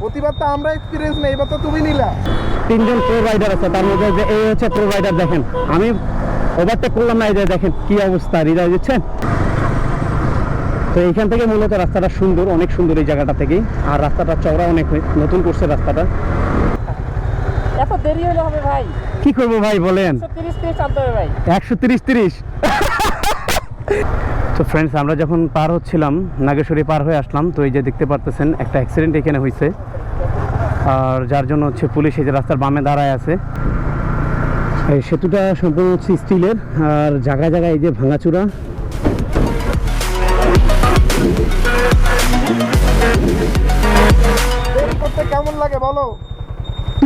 প্রতিবার তো আমরা এক্সপিরিয়েন্স নেই এবার তো তুমি নিলা। তিনজন প্রোভাইডার আছে তার মধ্যে যে এই হচ্ছে প্রোভাইডার দেখেন। আমি ওভারটেক করলাম না এই যে দেখেন কি অবস্থা হৃদয় দিচ্ছেন? তো এইখান থেকে মূলত রাস্তাটা সুন্দর অনেক সুন্দর এই জায়গাটা থেকে আর রাস্তাটা চওড়া অনেক হয়ে- নতুন করছে রাস্তাটা। এত দেরি হলে হবে ভাই। কি করব ভাই বলেন? একশো তিরিশ ভাই। একশো তিরিশ তিরিশ। তো ফ্রেন্ডস আমরা যখন পার হচ্ছিলাম, নাগেশ্বরী পার হয়ে আসলাম, তো এই যে দেখতে পারতেছেন, একটা অ্যাক্সিডেন্ট এখানে হয়েছে আর যার জন্য হচ্ছে পুলিশ এই যে রাস্তার বামে দাঁড়ায় আছে। এই সেতুটা সম্পূর্ণ হচ্ছে স্টিলের, আর জায়গায় জায়গায় এই যে ভাঙাচুরা।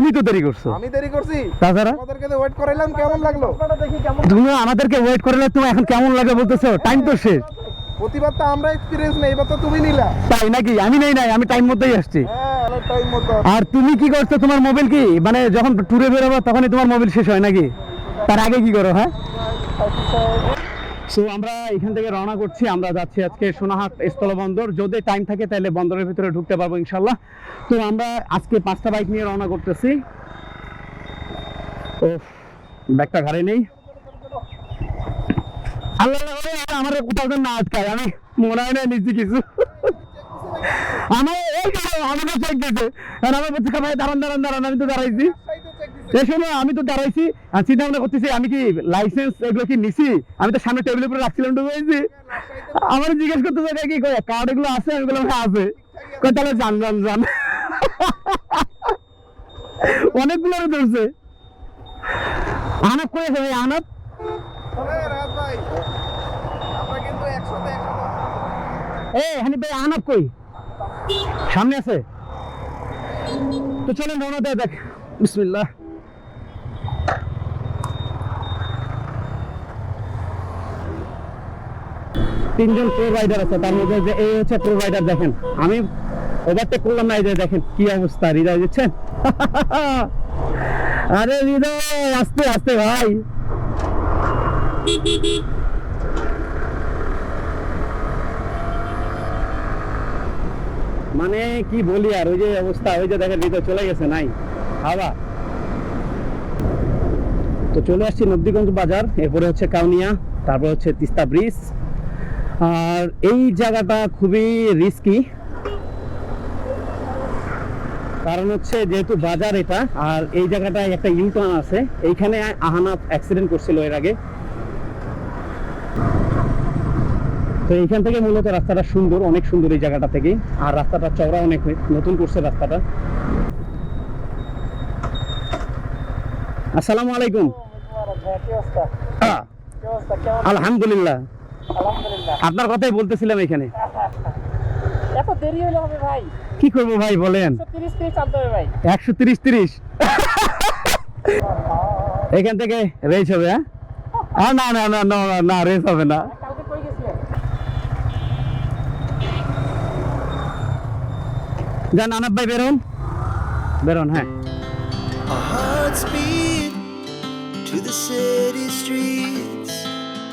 তুমি তো দেরি করছ। আমি দেরি করছি। তাছাড়া? আমাদেরকে ওয়েট করাইলাম কেমন লাগল? তুমি আমাদেরকে ওয়েট করে তুমি এখন কেমন লাগে বলতেছো? টাইম তো শেষ। প্রতিবার তো আমরা এক্সপিরিয়েন্স নেই এবার তো তুমি নিলা। তাই নাকি? আমি নেই নাই আমি টাইম মধ্যেই আসছি। হ্যাঁ মতো আর তুমি কি করছ? তোমার মোবাইল কি? মানে যখন ট্যুরে বেরোবো তখনই তোমার মোবাইল শেষ হয় নাকি? তার আগে কি করো হ্যাঁ? সো আমরা এখান থেকে রওনা করছি। আমরা যাচ্ছি আজকে সোনাহাট স্থলবন্দর। যদি টাইম থাকে তাহলে বন্দরের ভিতরে ঢুকতে পারব ইনশাল্লাহ তো আমরা আজকে পাঁচটা বাইক নিয়ে রওনা করতেছি। ও ব্যাগটা ঘাড়ে নেই। আল্লাহ আমার কোথাও না আটকায়। আমি মনে হয় না নিচ্ছি কিছু। আমার দেখো, আমাকে চেক আমার বলছে দাঁড়ান দাঁড়ান দাঁড়ান আমি তো দাঁড়াইছি। আমি তো দাঁড়াইছি, আর চিন্তা ভাবনা করতেছি, আমি কি লাইসেন্স এগুলো কি নিছি? আমি তো সামনে টেবিলের উপরে রাখছিলাম আমার জিজ্ঞেস করতে কি কার্ড এগুলো আছে? আমি বললাম হ্যাঁ আছে। তাহলে অনেকগুলো ধরছে। আনাপ করেছে ভাই আনাপ এ হানি ভাই আনাপ কই? সামনে আছে। তো চলেন, রওনা দেয় দেখ বিসমিল্লাহ। তিনজন প্রোভাইডার আছে, তার মধ্যে যে এই হচ্ছে প্রোভাইডার দেখেন। আমি ওভারটেক করলাম না, এই যে দেখেন কি অবস্থা, হৃদয় দিচ্ছেন? আরে হৃদয়, আস্তে আস্তে ভাই। মানে কি বলি আর, ওই যে অবস্থা, ওই যে দেখেন ভিতরে চলে গেছে, নাই, হাওয়া। তো চলে আসছি নবদিগঞ্জ বাজার, এরপরে হচ্ছে কাউনিয়া, তারপর হচ্ছে তিস্তা ব্রিজ আর এই জায়গাটা খুবই রিস্কি কারণ হচ্ছে যেহেতু বাজার এটা আর এই জায়গাটায় একটা ইউটার্ন আছে। এইখানে আহানা অ্যাক্সিডেন্ট করছিল এর আগে। তো এইখান থেকে মূলত রাস্তাটা সুন্দর অনেক সুন্দর এই জায়গাটা থেকে। আর রাস্তাটা চওড়া অনেক নতুন করছে রাস্তাটা। আসসালামু আলাইকুম। আলহামদুলিল্লাহ। আপনার কথাই বলতেছিলাম এখানে। এত দেরি হলে হবে ভাই। কি করব ভাই বলেন। একশো তিরিশ থেকে চালতে হবে ভাই। একশো তিরিশ তিরিশ। এখান থেকে রেস হবে হ্যাঁ? আহ, না না না না না, না রেস হবে না। কালকে কই গেছিলেন যান আনাব ভাই বেরোন। বেরোন হ্যাঁ। Our hearts beat to the city streets.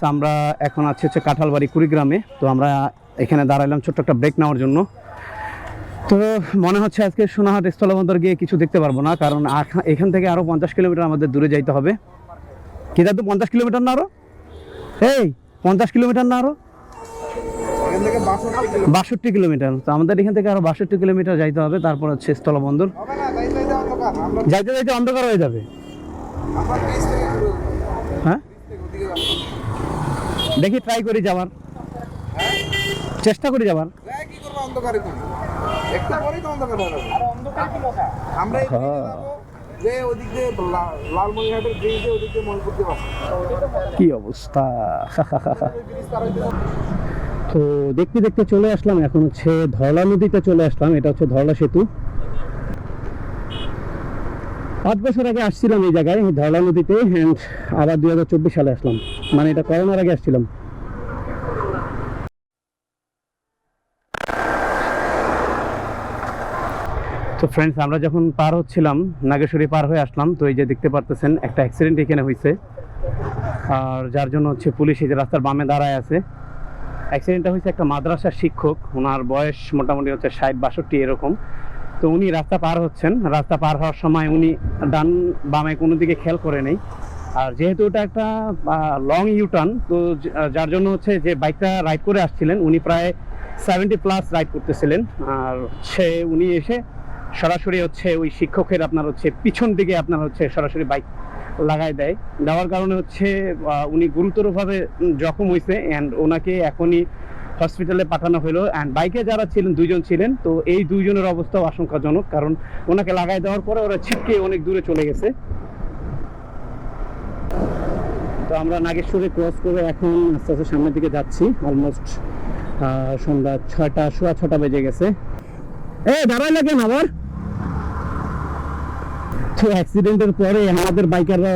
Viewers আমরা এখন আছি হচ্ছে কাঁঠালবাড়ি কুড়িগ্রামে। তো আমরা এখানে দাঁড়াইলাম ছোট্ট একটা ব্রেক নেওয়ার জন্য। তো মনে হচ্ছে আজকে সোনাহাট স্থলবন্দর গিয়ে কিছু দেখতে পারব না, কারণ এখান থেকে আরও পঞ্চাশ কিলোমিটার আমাদের দূরে যাইতে হবে। কি তো পঞ্চাশ কিলোমিটার না আরও? এই, পঞ্চাশ কিলোমিটার না আরও? এখান থেকে বাষট্টি কিলোমিটার। তো আমাদের এখান থেকে আরও বাষট্টি কিলোমিটার যাইতে হবে, তারপর হচ্ছে স্থলবন্দর। যাইতে যাইতে অন্ধকার হয়ে যাবে। হ্যাঁ? দেখি ট্রাই করি যাওয়ার। চেষ্টা করি যাওয়ার। হ্যাঁ কি অবস্থা। তো দেখতে দেখতে চলে আসলাম এখন হচ্ছে ধরলা নদীতে চলে আসলাম এটা হচ্ছে ধরলা সেতু। পাঁচ বছর আগে আসছিলাম এই জায়গায় ধরলা নদীতে অ্যান্ড আবার দুই হাজার চব্বিশ সালে আসলাম। মানে এটা করোনার আগে আসছিলাম। তো ফ্রেন্ডস আমরা যখন পার হচ্ছিলাম, নাগেশ্বরী পার হয়ে আসলাম, তো এই যে দেখতে পারতেছেন, একটা অ্যাক্সিডেন্ট এখানে হয়েছে আর যার জন্য হচ্ছে পুলিশ এই যে রাস্তার বামে দাঁড়ায় আছে। অ্যাক্সিডেন্টটা হয়েছে একটা মাদ্রাসার শিক্ষক, ওনার বয়স মোটামুটি হচ্ছে ষাট, বাষট্টি, এরকম। তো উনি রাস্তা পার হচ্ছেন। রাস্তা পার হওয়ার সময় উনি ডান বামে কোনো দিকে খেয়াল করে নেই। আর যেহেতু ওটা একটা লং ইউটার্ন তো যার জন্য হচ্ছে যে বাইকটা রাইড করে আসছিলেন, উনি প্রায় সেভেন্টি প্লাস রাইড করতেছিলেন। আর হচ্ছে উনি এসে সরাসরি হচ্ছে ওই শিক্ষকের আপনার হচ্ছে পিছন দিকে আপনার হচ্ছে সরাসরি বাইক লাগাই দেয়। দেওয়ার কারণে হচ্ছে উনি গুরুতরভাবে জখম হয়েছে অ্যান্ড ওনাকে এখনই হসপিটালে পাঠানো হলো অ্যান্ড বাইকে যারা ছিলেন, দুইজন ছিলেন, তো এই দুইজনের অবস্থাও আশঙ্কাজনক কারণ ওনাকে লাগাই দেওয়ার পরে ওরা ছিটকে অনেক দূরে চলে গেছে। তো আমরা নাগেশ্বরে ক্রস করে এখন আস্তে আস্তে সামনের দিকে যাচ্ছি। অলমোস্ট সন্ধ্যা ছয়টা, সোয়া ছটা বেজে গেছে। এ দাঁড়াই লাগেন আবার? তো অ্যাক্সিডেন্টের পরে আমাদের বাইকাররা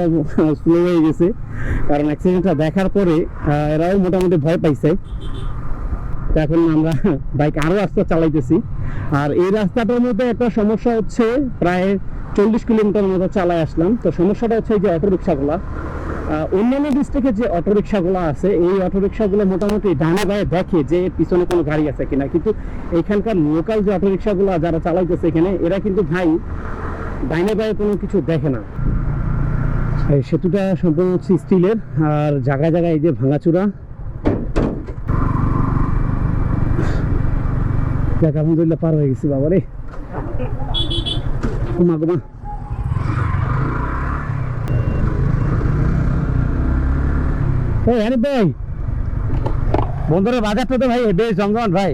স্লো হয়ে গেছে। কারণ অ্যাক্সিডেন্টটা দেখার পরে এরাও মোটামুটি ভয় পাইছে। এখন আমরা বাইক আরও আস্তে চালাইতেছি। আর এই রাস্তাটার মধ্যে একটা সমস্যা হচ্ছে, প্রায় চল্লিশ কিলোমিটার মতো চালাই আসলাম। তো সমস্যাটা হচ্ছে যে অটো রিক্সাগুলা অন্যান্য ডিস্ট্রিক্টে যে অটো রিক্সাগুলো আছে, এই অটো রিক্সাগুলো মোটামুটি ডানে গায়ে দেখে যে পিছনে কোনো গাড়ি আছে কিনা। কিন্তু এখানকার লোকাল যে অটো রিক্সাগুলো যারা চালাইতেছে এখানে, এরা কিন্তু ভাই ডাইনে গায়ে কোনো কিছু দেখে না। সেতুটা সম্পূর্ণ হচ্ছে স্টিলের, আর জায়গায় জায়গায় এই যে ভাঙাচুরা যাক আলহামদুলিল্লাহ পার হয়ে গেছি বাবা রে। ঘুমা ঘুমা। এই বন্ধুরা বাজারটা তো ভাই, বেশ জমজমাট ভাই।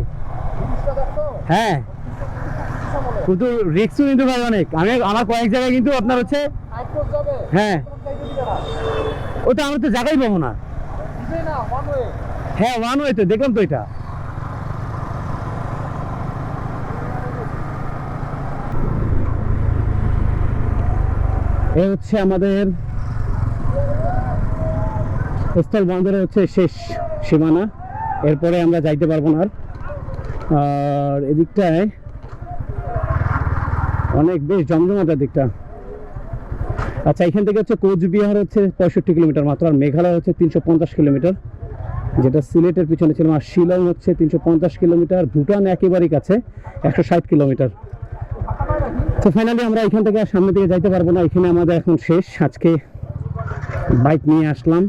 হ্যাঁ। কিন্তু রিক্সও কিন্তু ভাই অনেক। আমি আমার কয়েক জায়গায় কিন্তু আপনার হচ্ছে হ্যাঁ। ওটা আমরা তো জায়গাই পাবো না। হ্যাঁ ওয়ান ওয়ে তো দেখলাম তো এটা। এ হচ্ছে আমাদের স্থল বন্দরের হচ্ছে শেষ সীমানা। এরপরে আমরা যাইতে পারব না আর। এদিকটায় অনেক বেশ জমজমাটা দিকটা আচ্ছা এখান থেকে হচ্ছে কোচবিহার হচ্ছে পঁয়ষট্টি কিলোমিটার মাত্র আর মেঘালয় হচ্ছে তিনশো পঞ্চাশ কিলোমিটার। যেটা সিলেটের পিছনে ছিল আর শিলং হচ্ছে তিনশো পঞ্চাশ কিলোমিটার। ভুটান একেবারেই কাছে, একশো ষাট কিলোমিটার। তো ফাইনালি আমরা এখান থেকে আর সামনের দিকে যাইতে পারব না, এখানে আমাদের এখন শেষ। আজকে বাইক নিয়ে আসলাম।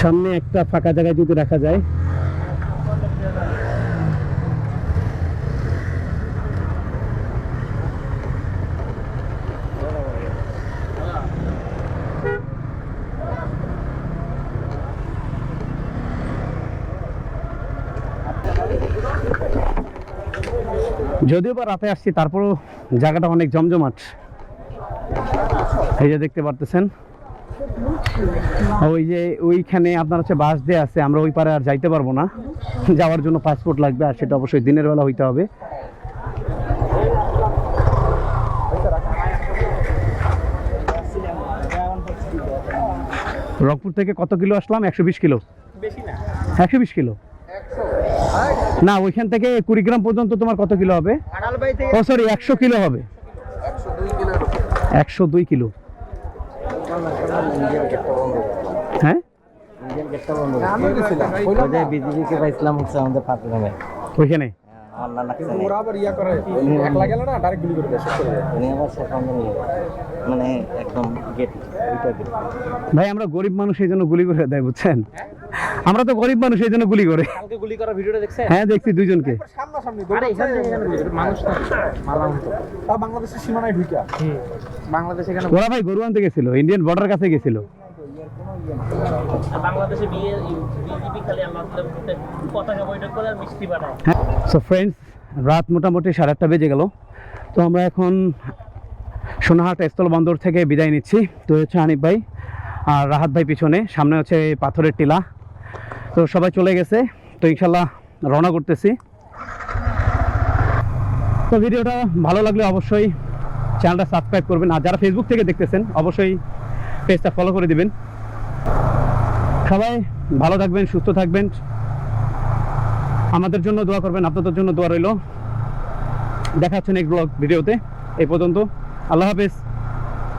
সামনে একটা ফাঁকা জায়গায় যদি রাখা যায় যদিও বা রাতে আসছি তারপরও জায়গাটা অনেক জমজমাট। এই যে দেখতে পারতেছেন। ওই যে ওইখানে আপনার হচ্ছে বাস দিয়ে আছে আমরা ওই পারে আর যাইতে পারব না। যাওয়ার জন্য পাসপোর্ট লাগবে আর সেটা অবশ্যই দিনের বেলা হইতে হবে। রংপুর থেকে কত কিলো আসলাম? একশো বিশ কিলো। একশো বিশ কিলো? না ওইখান থেকে কুড়ি গ্রাম পর্যন্ত তোমার কত কিলো হবে? আড়ালবাই ও সরি একশো কিলো হবে। একশো দুই কিলো। হ্যাঁ? ওইখানে। আমার না ওরা আবার ইয়া করে একলা গেলে না ডাইরেক্ট গুলি করে দেয় শেষ করে দেয়। উনি আবার সেখানে নিয়ে মানে একদম গেট দুইটা গেট ভাই আমরা গরিব মানুষ এই জন্য গুলি করে দেয় বুঝছেন? আমরা তো গরিব মানুষ এই জন্য গুলি করে। কালকে গুলি করা ভিডিওটা দেখছেন? হ্যাঁ দেখছি দুইজনকে। সামনাসামনি আরে এখান এখানে মানুষ না মালা মতো তাও বাংলাদেশের সীমানায় ঢুকা বাংলাদেশে এখানে ওরা ভাই গরু আনতে গেছিল ইন্ডিয়ান বর্ডার কাছে গেছিল। সো ফ্রেন্ডস রাত মোটামুটি সাড়ে আটটা বেজে গেল। তো আমরা এখন সোনাহাট স্থল বন্দর থেকে বিদায় নিচ্ছি। তো হচ্ছে হানিফ ভাই আর রাহাত ভাই পিছনে, সামনে হচ্ছে পাথরের টিলা। তো সবাই চলে গেছে। তো ইনশাল্লাহ রওনা করতেছি। তো ভিডিওটা ভালো লাগলে অবশ্যই চ্যানেলটা সাবস্ক্রাইব করবেন। আর যারা ফেসবুক থেকে দেখতেছেন, অবশ্যই পেজটা ফলো করে দিবেন। সবাই ভালো থাকবেন, সুস্থ থাকবেন। আমাদের জন্য দোয়া করবেন, আপনাদের জন্য দোয়া রইল। দেখা হচ্ছে নেক্সট ব্লগ ভিডিওতে। এই পর্যন্ত, আল্লাহ হাফেজ।